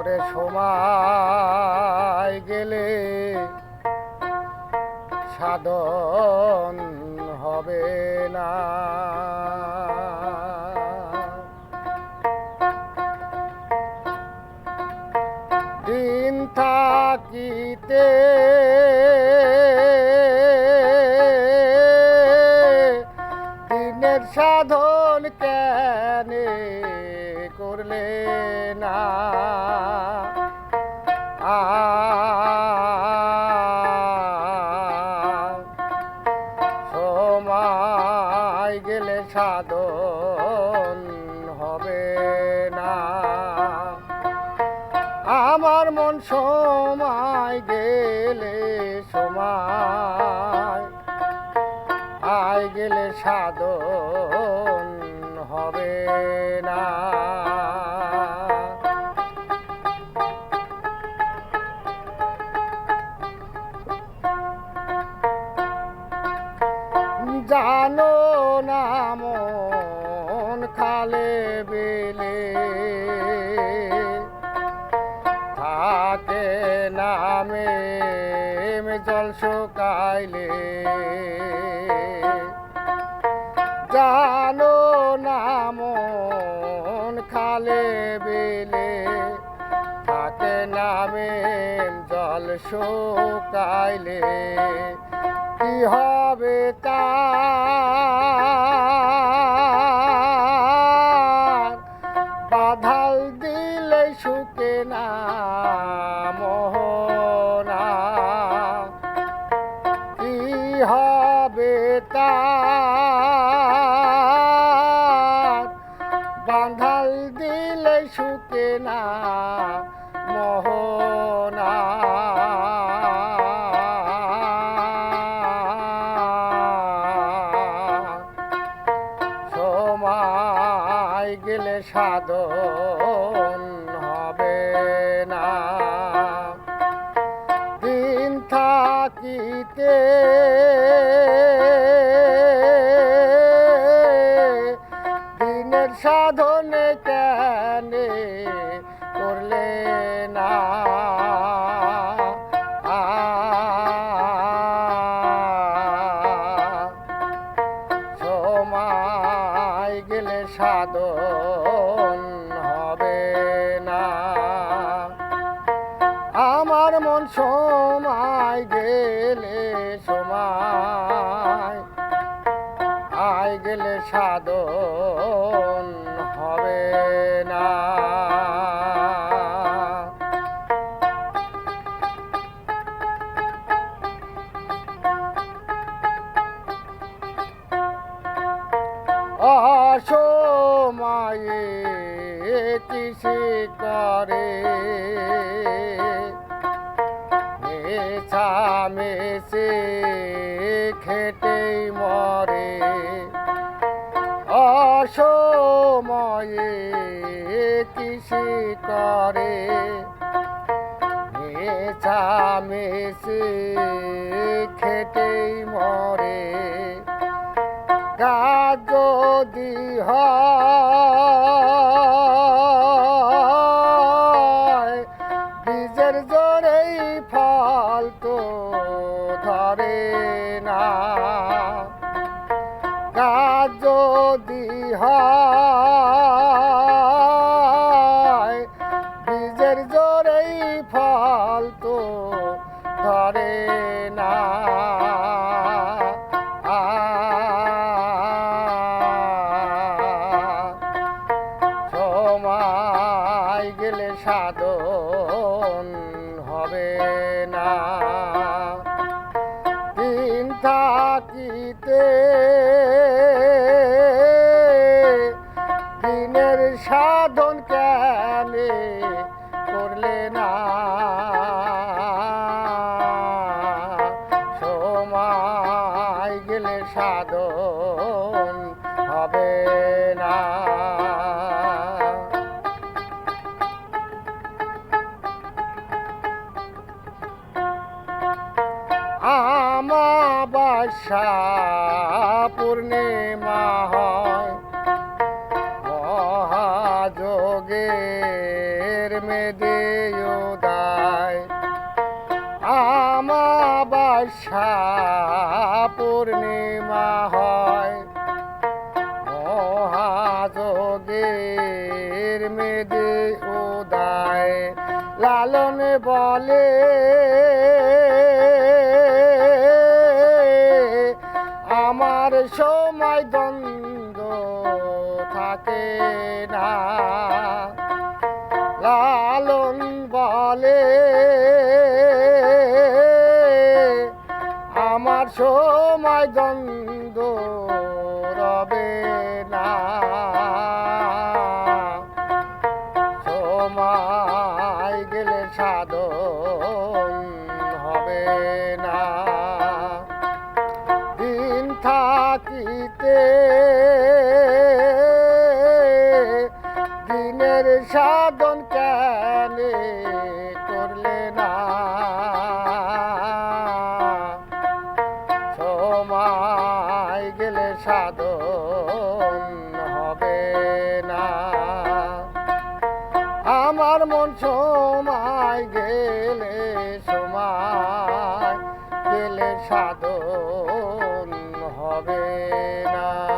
ওরে সময় গেলে সাধন হবে না। দিন থাকিতে দিনের সাধন কেন করলে না? সাধন হবে না। আমার মন সময় গেলে সময় আয় গেলে সাধন হবে না। খালে বেলে থাকে নামে জল শুকাইলে। জানো না মন খালে বেলে থাকে নামে জল শুকাইলে। কি হবে তার তার বাঁধাল দিলে শুকে না মোহনা। সময় গেলে সাধন হবে না। দিন থাকিতে সাধনে কেন করলে না? সময় গেলে সাধন হবে না। আমার মন সময় গেলে সময় গেলে সাধন হবে না। অসময়ে কৃষি করে মেছে খেটেই মরে অসময়ে কৃষি করে মেছে খেটেই মরে। গাছ যদি বীজের জোরেই ফল তো ধরে না। হয় বীজের জোরেই ফল তো ধরে না। গেলে হবে না। থাকিতে সাধন কেন করলে না? সময় গেলে সাধন হবে না। আমাবাসা পূর্ণিমা পূর্ণিমা হয়। মহাযোগের মেদে উদায় লালন বলে আমার সময় দ্বন্দ্ব থাকে না। লালন বলে থাকিতে দিনের সাধন কেন করলে না? সময় গেলে সাধন হবে না। আমার মন সময় গেলে সময় গেলে সাধন হবে না